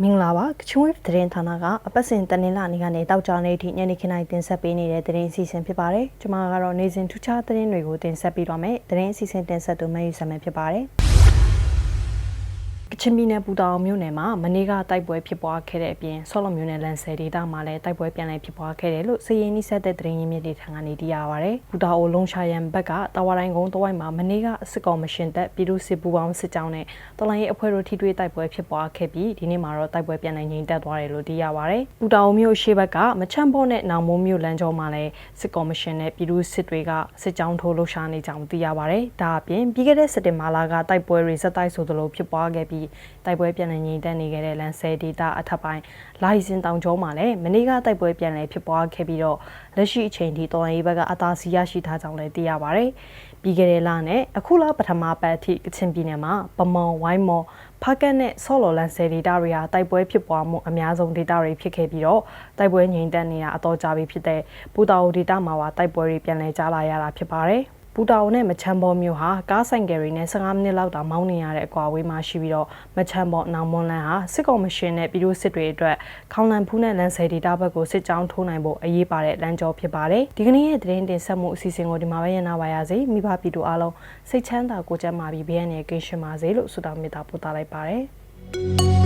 မင်္ဂလာပါကချွန်းဝေးသတင်းဌာနကအပတ်စဉ်တနင်္လာနေ့ကနေတောက်ကြနေထိညနေခင်းတိုင်းတင်ဆက်ပေးနေတဲ့သတင်းအစီအစဉ်ဖြစ်ပါတယ်ကျွန်မကတော့နေ့စဉ်ထူးခြားသတင်းတွေကိုတင်ဆက်ပေးတော့မယ်သတင်းအစီအစဉ်တင်ဆက်သူမယူဆမယ်ဖြစ်ပါတယ် ကချင်ပြည်နယ်ပူတာအောင်မြို့နယ်မှာမနေ့ကတိုက်ပွဲဖြစ်ပွားခဲ့တဲ့အပြင်ဆော့လော်မြို့နယ်လန်ဆယ်ဒေသမှာလည်းတိုက်ပွဲပြန်လည်ဖြစ်ပွားခဲ့တယ်လို့စည်ရင်နှိဆက်တဲ့သတင်းရင်းမြစ်တွေထံကနေသိရပါဗျ။ပူတာအိုလုံရှာရန်ဘက်ကတာဝါတိုင်းကုန်းတဝိုက်မှာမနေ့ကစစ်ကောင်မရှင်တပ်ပြည်သူစစ်ပူပေါင်းစစ်ကြောင်းနဲ့တော်လိုင်းရေးအဖွဲ့တို့ထိတွေ့တိုက်ပွဲဖြစ်ပွားခဲ့ပြီးဒီနေ့မှာတော့တိုက်ပွဲပြန်လည်ငြိမ်သက်သွားတယ်လို့သိရပါဗျ။ပူတာအိုမြို့ရှေ့ဘက်ကမချမ်းဖို့နဲ့နောင်မိုးမြို့လမ်းကျောမှာလည်းစစ်ကောင်မရှင်နဲ့ပြည်သူစစ်တွေကစစ်ကြောင်းထိုးလှုပ်ရှားနေကြောင်းသိရပါဗျ။ဒါအပြင်ပြီးခဲ့တဲ့စက်တင်ဘာလကတိုက်ပွဲတွေဇက်တိုက်ဆိုသလိုဖြစ်ပွားခဲ့ပြီးတိုက်ပွဲပြန်လည်ငြိမ်သက်နေခဲ့တဲ့လန်ဆယ်ဒေတာအထက်ပိုင်းလိုင်စင်တောင်ကျောမှာလည်းမနေ့ကတိုက်ပွဲပြန်လည်ဖြစ်ပွားခဲ့ပြီးတော့လက်ရှိအချိန်ထိတော်လိုင်းရေးဘက်ကအသာစီးရရှိထားကြောင်းလည်းသိရပါဗျ။ပြီးခဲ့တဲ့လနဲ့အခုလပထမပတ်အထိကချင်ပြည်နယ်မှာပမော်ဝိုင်းမော်ဖားကတ်နဲ့ဆော်လော်လန်ဆယ်ဒေတာတွေဟာတိုက်ပွဲဖြစ်ပွားမှုအများဆုံးဒေတာတွေဖြစ်ခဲ့ပြီးတော့တိုက်ပွဲငြိမ်သက်နေတာအတော်ကြာပြီဖြစ်တဲ့ပူတာအိုဒေတာမှာပါတိုက်ပွဲတွေပြန်လည်ကြားလာရတာဖြစ်ပါတယ်။ ပူတာအိုနဲ့မချမ်းဘောမြို့ဟာကားဆိုင်ကယ်တွေနဲ့15မိနစ်လောက်တောင်မောင်းနေရတဲ့အကွာအဝေးမှာရှိပြီးတော့မချမ်းဘောနောင်မွန်လန်ဟာစစ်ကောင်မရှင်နဲ့ပြည်သူစစ်တွေအတွက်ခေါင်လန်ဖူးနဲ့လန်ဆယ်ဒေတာဘက်ကိုစစ်ကြောင်းထိုးနိုင်ဖို့အရေးပါတဲ့လမ်းကြောဖြစ်ပါတယ်ဒီကနေ့ရဲ့သတင်းတင်ဆက်မှုအစီအစဉ်ကိုဒီမှာပဲရနာပါရစေမိဘပြည်သူအားလုံးစိတ်ချမ်းသာကိုယ်ကျန်းမာပြီးဘေးရန်ရဲ့ကင်းရှင်းပါစေလို့ဆုတောင်းမေတ္တာပို့သလိုက်ပါတယ်